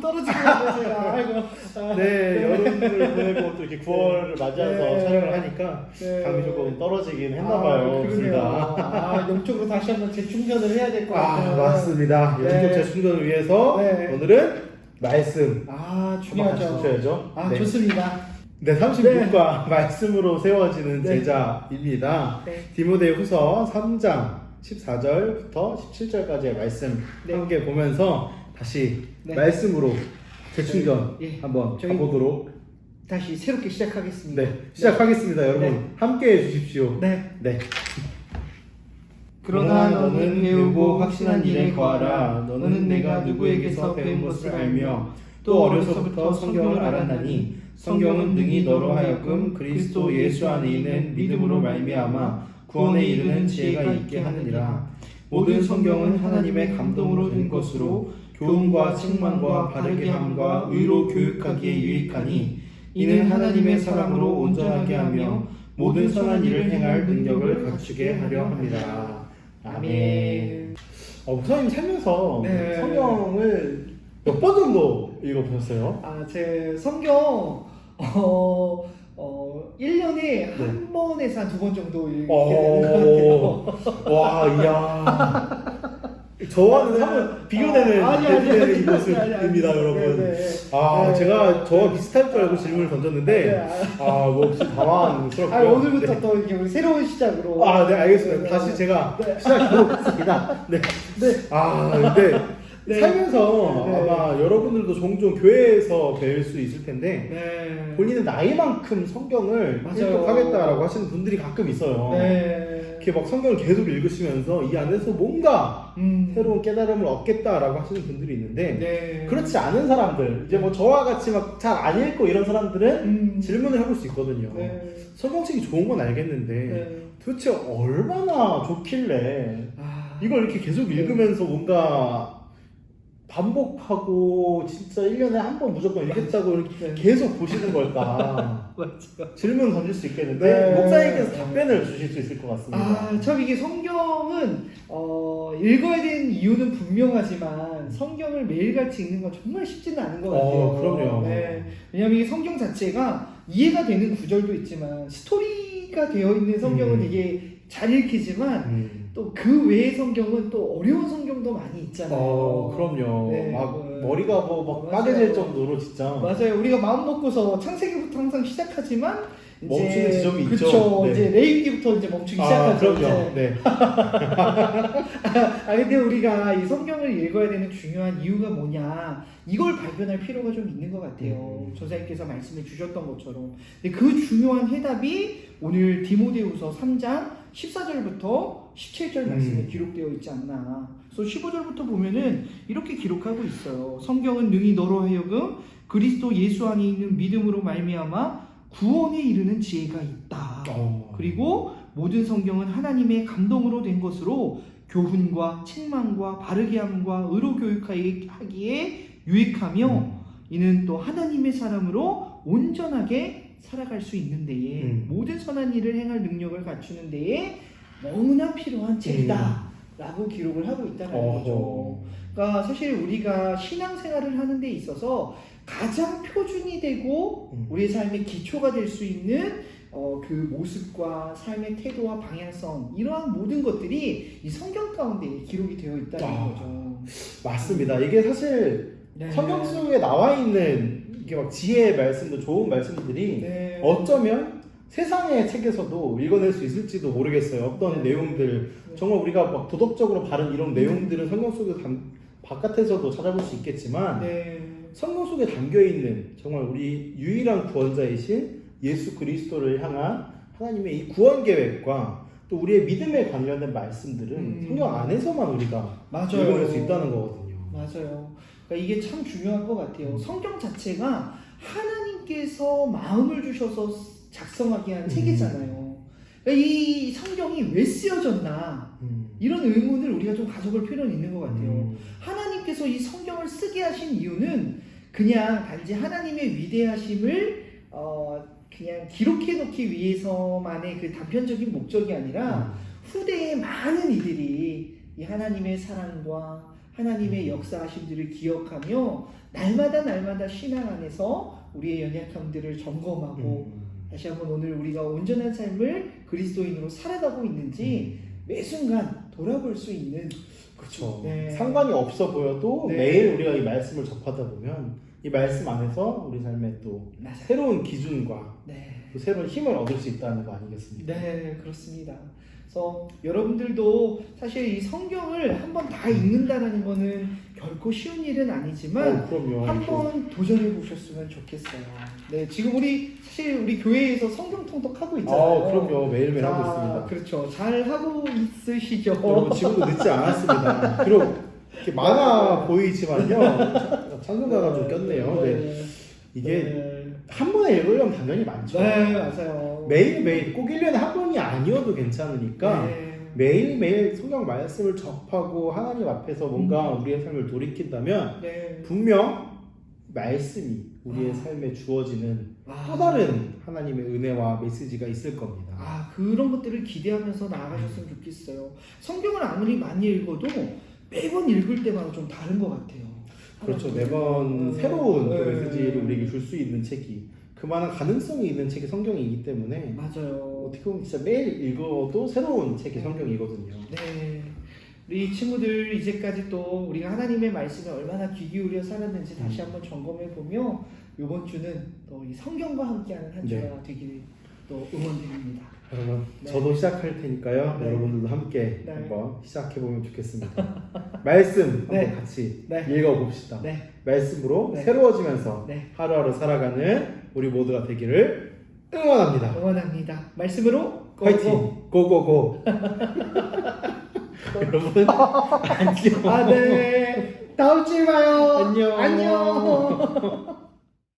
떨어지고 계세요. 아이고. 아, 네, 여름을 보내고 또 이렇게 9월을 맞이해서 네. 촬영을 하니까 네. 감이 조금 떨어지긴 했나봐요. 아, 그러네요. 아, 영적으로 다시 한번 재충전을 해야 될것 같아요. 아, 맞습니다. 네. 연속 재충전을 위해서 네. 오늘은 말씀 아, 중요하죠. 보셔야죠. 아, 네. 좋습니다. 네, 36과 말씀으로 세워지는 네. 제자입니다. 네. 디모데 후서 3장 14절부터 17절까지의 말씀 네. 함께 보면서 다시 네. 말씀으로 재충전 네. 예. 한번 저희- 가보도록 다시 새롭게 시작하겠습니다. 네, 시작하겠습니다. 여러분 네. 함께 해 주십시오. 네. 네. 그러나 너는 배우고 확신한 일에 거하라. 너는 내가 누구에게서 배운 것을 알며 또 어려서부터 성경을 알았나니 성경은 능히 너로 하여금 그리스도 예수 안에 있는 믿음으로 말미암아 구원에 이르는 지혜가 있게 하느니라. 모든 성경은 하나님의 감동으로 된 것으로 교훈과 책망과 바르게 함과 의로 교육하기에 유익하니 이는 하나님의 사랑으로 온전하게 하며 모든 선한 일을 행할 능력을 갖추게 하려 합니다. 아멘. 어, 목사님 살면서 네. 성경을 몇 번 정도 읽어보셨어요? 아, 제 성경 어, 어, 1년에 한 번에서 한 두 번 정도 읽게 되는 것 같아요. 오, 와, 이야. 저와는 네. 한번 비교되는 아니, 아니, 아니, 이 모습입니다, 아니, 아니, 여러분. 네, 네. 아, 네. 제가 저와 비슷할 줄 알고 질문을 던졌는데, 네, 아, 뭐 혹시 당황스럽고요. 아, 오늘부터 네. 또 이렇게 우리 새로운 시작으로. 아, 네, 알겠습니다. 네, 다시 네. 제가 네. 시작해보겠습니다. 네. 네. 아, 근데 네. 살면서 네. 아마 여러분들도 종종 교회에서 배울 수 있을 텐데, 네. 본인은 나이만큼 성경을 맞아요. 읽어가겠다라고 하시는 분들이 가끔 있어요. 네. 이렇게 막 성경을 계속 읽으시면서 이 안에서 뭔가 음. 새로운 깨달음을 얻겠다라고 하시는 분들이 있는데 네. 그렇지 않은 사람들 이제 뭐 저와 같이 막 잘 안 읽고 이런 사람들은 음. 질문을 해볼 수 있거든요. 네. 성경책이 좋은 건 알겠는데 네. 도대체 얼마나 좋길래 아. 이걸 이렇게 계속 네. 읽으면서 뭔가 반복하고 진짜 1년에 한 번 무조건 읽겠다고 이렇게 네. 계속 보시는 걸까. 질문 던질 수 있겠는데 네. 목사님께서 답변을 주실 수 있을 것 같습니다. 아, 참 이게 성경은 어, 읽어야 되는 이유는 분명하지만 성경을 매일같이 읽는 건 정말 쉽지는 않은 것 같아요. 어, 그럼요. 네. 왜냐하면 이 성경 자체가 이해가 되는 구절도 있지만 스토리가 되어 있는 성경은 음. 되게 잘 읽히지만 음. 또 그 외의 성경은 또 어려운 성경도 많이 있잖아요. 어, 그럼요. 네, 막 뭐, 머리가 뭐막 맞아요. 빠개질 정도로 진짜. 맞아요. 우리가 마음 먹고서 창세기부터 항상 시작하지만 멈추는 지점이 있죠. 그쵸. 네. 이제 레위기부터 이제 멈추기 아, 시작하죠. 그럼요. 이제. 네. 아 근데 우리가 이 성경을 읽어야 되는 중요한 이유가 뭐냐 이걸 발견할 필요가 좀 있는 것 같아요. 음. 조사님께서 말씀해 주셨던 것처럼. 근데 그 중요한 해답이 오늘 디모데후서 3장 14절부터 17절 말씀에 음. 기록되어 있지 않나. 그래서 15절부터 보면은 이렇게 기록하고 있어요. 성경은 능히 너로 하여금 그리스도 예수 안에 있는 믿음으로 말미암아 구원에 이르는 지혜가 있다. 어. 그리고 모든 성경은 하나님의 감동으로 된 것으로 교훈과 책망과 바르게 함과 의로 교육하기에 유익하며 음. 이는 또 하나님의 사람으로 온전하게 살아갈 수 있는 데에 음. 모든 선한 일을 행할 능력을 갖추는 데에 너무나 필요한 책이다 라고 기록을 하고 있다는 거죠 음. 어허. 그러니까 사실 우리가 신앙생활을 하는 데 있어서 가장 표준이 되고 음. 우리의 삶의 기초가 될 수 있는 어, 그 모습과 삶의 태도와 방향성 이러한 모든 것들이 이 성경 가운데 기록이 되어 있다는 아. 거죠. 맞습니다. 이게 사실 네. 성경 속에 나와 있는 이게 막 지혜의 말씀도 좋은 말씀들이 네. 어쩌면 세상의 책에서도 읽어낼 수 있을지도 모르겠어요. 어떤 네. 내용들 정말 우리가 막 도덕적으로 바른 이런 내용들은 성경 속에 담, 바깥에서도 찾아볼 수 있겠지만 네. 성경 속에 담겨 있는 정말 우리 유일한 구원자이신 예수 그리스도를 향한 하나님의 이 구원 계획과 또 우리의 믿음에 관련된 말씀들은 음. 성경 안에서만 우리가 맞아요. 읽어낼 수 있다는 거거든요. 맞아요. 그러니까 이게 참 중요한 것 같아요. 음. 성경 자체가 하나님께서 마음을 주셔서 작성하게 한 음. 책이잖아요. 그러니까 이 성경이 왜 쓰여졌나 음. 이런 의문을 우리가 좀 가져볼 필요는 있는 것 같아요. 음. 하나님께서 이 성경을 쓰게 하신 이유는 그냥 단지 하나님의 위대하심을 어, 그냥 기록해 놓기 위해서만의 그 단편적인 목적이 아니라 후대에 많은 이들이 이 하나님의 사랑과 하나님의 역사하심들을 기억하며 날마다 날마다 신앙 안에서 우리의 연약함들을 점검하고 음. 다시 한번 오늘 우리가 온전한 삶을 그리스도인으로 살아가고 있는지 매 순간 돌아볼 수 있는 그렇죠. 네. 상관이 없어 보여도 네. 매일 우리가 이 말씀을 접하다 보면 이 말씀 안에서 우리 삶에 또 맞아요. 새로운 기준과 네. 또 새로운 힘을 얻을 수 있다는 거 아니겠습니까? 네, 그렇습니다. 그래서 여러분들도 사실 이 성경을 한번 다 읽는다는 거는 결코 쉬운 일은 아니지만 어. 한번 도전해 보셨으면 좋겠어요. 네, 지금 우리 사실 우리 교회에서 성경 통독하고 있잖아요. 아, 그럼요. 매일매일 자, 하고 있습니다. 그렇죠. 잘 하고 있으시죠. 여러분 지금도 늦지 않았습니다. 비록 이렇게 많아 보이지만요. 창조가가 좀 꼈네요. 네. 이게 네, 한 번에 읽으려면 당연히 많죠. 네, 맞아요. 매일매일 꼭 1년에 한 번이 아니어도 괜찮으니까 네. 매일매일 성경 말씀을 접하고 하나님 앞에서 뭔가 우리의 삶을 돌이킨다면 네. 분명 말씀이 우리의 아. 삶에 주어지는 아. 또 다른 하나님의 은혜와 메시지가 있을 겁니다. 아 그런 것들을 기대하면서 나아가셨으면 좋겠어요. 성경을 아무리 많이 읽어도 매번 읽을 때마다 좀 다른 것 같아요. 그렇죠. 매번 네. 새로운 또 네. 메시지를 우리에게 줄 수 있는 책이 그만한 가능성이 있는 책이 성경이기 때문에 맞아요. 어떻게 보면 진짜 매일 읽어도 새로운 책이 성경이거든요. 네. 우리 친구들 이제까지 또 우리가 하나님의 말씀에 얼마나 귀 기울여 살았는지 다시 한번 점검해 보며 이번 주는 또 이 성경과 함께하는 한 주가 네. 되길 또 응원드립니다. 여러분, 네. 저도 시작할 테니까요. 네. 여러분들도 함께 네. 한번 시작해 보면 좋겠습니다. 말씀 네. 한번 같이 네. 읽어 봅시다. 네, 말씀으로 네. 새로워지면서 네. 하루하루 살아가는 우리 모두가 되기를 응원합니다. 응원합니다. 말씀으로 화이팅! 고고고! 여러분, 안녕! 아, 네. 다음 주에 봐요. 안녕. 안녕.